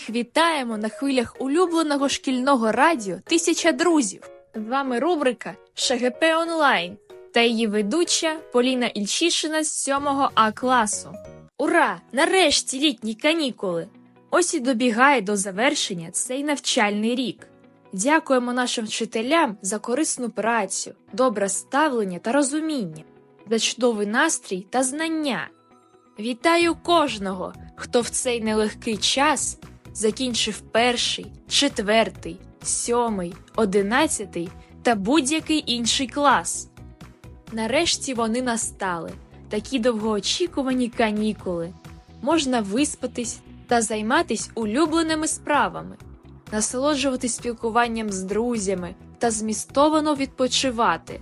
Всіх вітаємо на хвилях улюбленого шкільного радіо Тисяча друзів. З вами рубрика ШГП Онлайн та її ведуча Поліна Ільчишина з 7 А класу. Ура! Нарешті літні канікули! Ось і добігає до завершення цей навчальний рік. Дякуємо нашим вчителям за корисну працю, добре ставлення та розуміння, за чудовий настрій та знання. Вітаю кожного, хто в цей нелегкий час закінчив перший, четвертий, сьомий, одинадцятий та будь-який інший клас. Нарешті вони настали, такі довгоочікувані канікули. Можна виспатись та займатись улюбленими справами, насолоджуватись спілкуванням з друзями та змістовано відпочивати.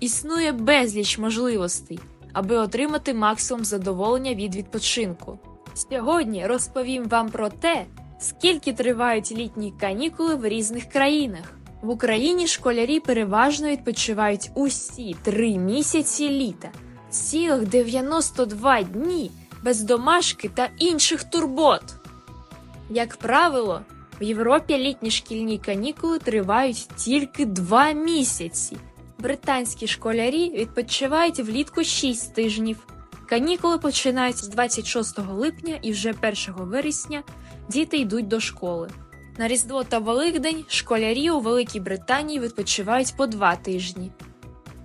Існує безліч можливостей, аби отримати максимум задоволення від відпочинку. Сьогодні розповім вам про те, скільки тривають літні канікули в різних країнах. В Україні школярі переважно відпочивають усі три місяці літа, цілих 92 дні без домашки та інших турбот. Як правило, в Європі літні шкільні канікули тривають тільки два місяці. Британські школярі відпочивають влітку 6 тижнів. Канікули починаються з 26 липня і вже 1 вересня діти йдуть до школи. На Різдво та Великдень школярі у Великій Британії відпочивають по 2 тижні.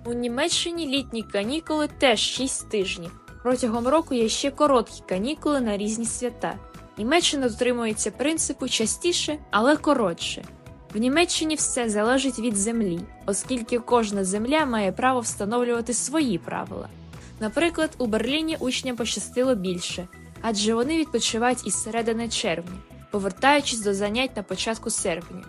У Німеччині літні канікули теж 6 тижнів. Протягом року є ще короткі канікули на різні свята. Німеччина дотримується принципу частіше, але коротше. В Німеччині все залежить від землі, оскільки кожна земля має право встановлювати свої правила. Наприклад, у Берліні учням пощастило більше, адже вони відпочивають із середини червня, повертаючись до занять на початку серпня.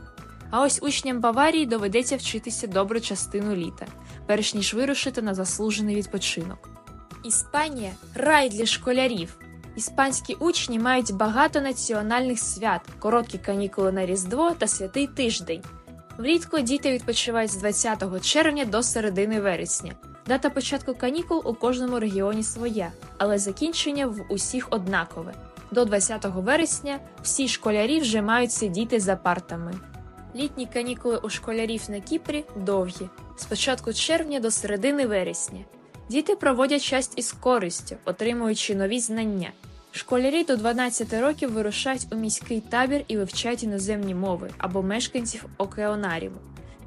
А ось учням Баварії доведеться вчитися добру частину літа, перш ніж вирушити на заслужений відпочинок. Іспанія рай для школярів. Іспанські учні мають багато національних свят, короткі канікули на Різдво та святий тиждень. Влітку діти відпочивають з 20 червня до середини вересня. Дата початку канікул у кожному регіоні своя, але закінчення в усіх однакове. До 20 вересня всі школярі вже мають сидіти за партами. Літні канікули у школярів на Кіпрі довгі з початку червня до середини вересня. Діти проводять час із користю, отримуючи нові знання. Школярі до 12 років вирушають у міський табір і вивчають іноземні мови або мешканців океанаріуму.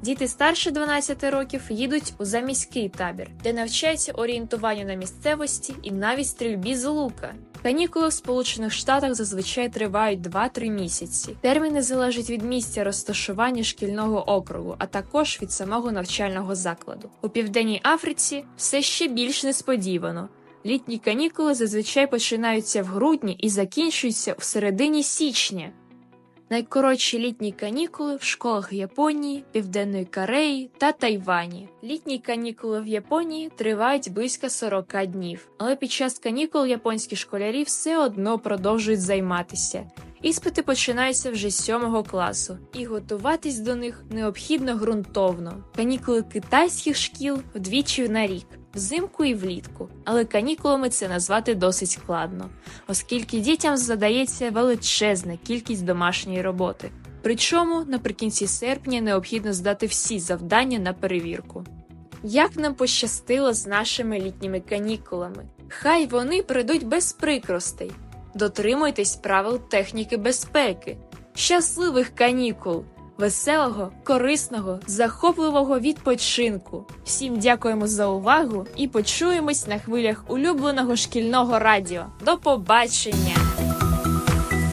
Діти старше 12 років їдуть у заміський табір, де навчаються орієнтуванню на місцевості і навіть стрільбі з лука. Канікули в Сполучених Штатах зазвичай тривають 2-3 місяці. Терміни залежать від місця розташування шкільного округу, а також від самого навчального закладу. У південній Африці все ще більш несподівано. Літні канікули зазвичай починаються в грудні і закінчуються в середині січня. Найкоротші літні канікули в школах Японії, Південної Кореї та Тайвані. Літні канікули в Японії тривають близько 40 днів, але під час канікул японські школярі все одно продовжують займатися. Іспити починаються вже з 7 класу, і готуватись до них необхідно ґрунтовно. Канікули китайських шкіл вдвічі на рік, взимку і влітку. Але канікулами це назвати досить складно, оскільки дітям задається величезна кількість домашньої роботи. Причому наприкінці серпня необхідно здати всі завдання на перевірку. Як нам пощастило з нашими літніми канікулами? Хай вони прийдуть без прикростей. Дотримуйтесь правил техніки безпеки, щасливих канікул, веселого, корисного, захопливого відпочинку. Всім дякуємо за увагу і почуємось на хвилях улюбленого шкільного радіо. До побачення!